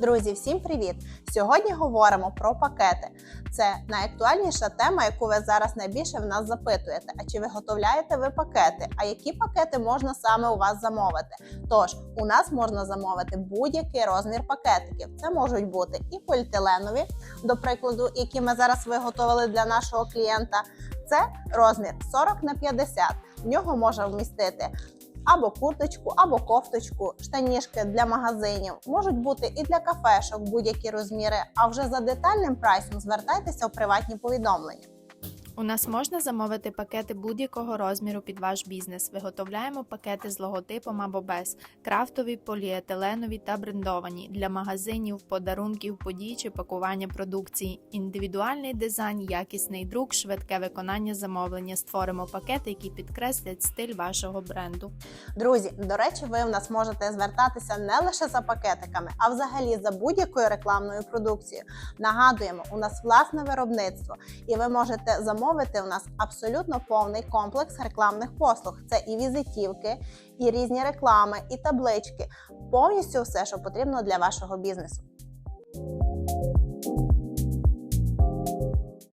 Друзі, всім привіт! Сьогодні говоримо про пакети. Це найактуальніша тема, яку ви зараз найбільше в нас запитуєте. А чи виготовляєте ви пакети? А які пакети можна саме у вас замовити? Тож у нас можна замовити будь-який розмір пакетиків. Це можуть бути і поліетиленові, до прикладу, які ми зараз виготовили для нашого клієнта. Це розмір 40 на 50. В нього можна вмістити або курточку, або кофточку, штанішки для магазинів. Можуть бути і для кафешок будь-які розміри. А вже за детальним прайсом звертайтеся у приватні повідомлення. У нас можна замовити пакети будь-якого розміру під ваш бізнес. Виготовляємо пакети з логотипом або без, крафтові, поліетиленові та брендовані для магазинів, подарунків, подій чи пакування продукції. Індивідуальний дизайн, якісний друк, швидке виконання замовлення. Створимо пакети, які підкреслять стиль вашого бренду. Друзі, до речі, ви в нас можете звертатися не лише за пакетиками, а взагалі за будь-якою рекламною продукцією. Нагадуємо, у нас власне виробництво, і ви можете замовити у нас абсолютно повний комплекс рекламних послуг. Це і візитівки, і різні реклами, і таблички. Повністю все, що потрібно для вашого бізнесу.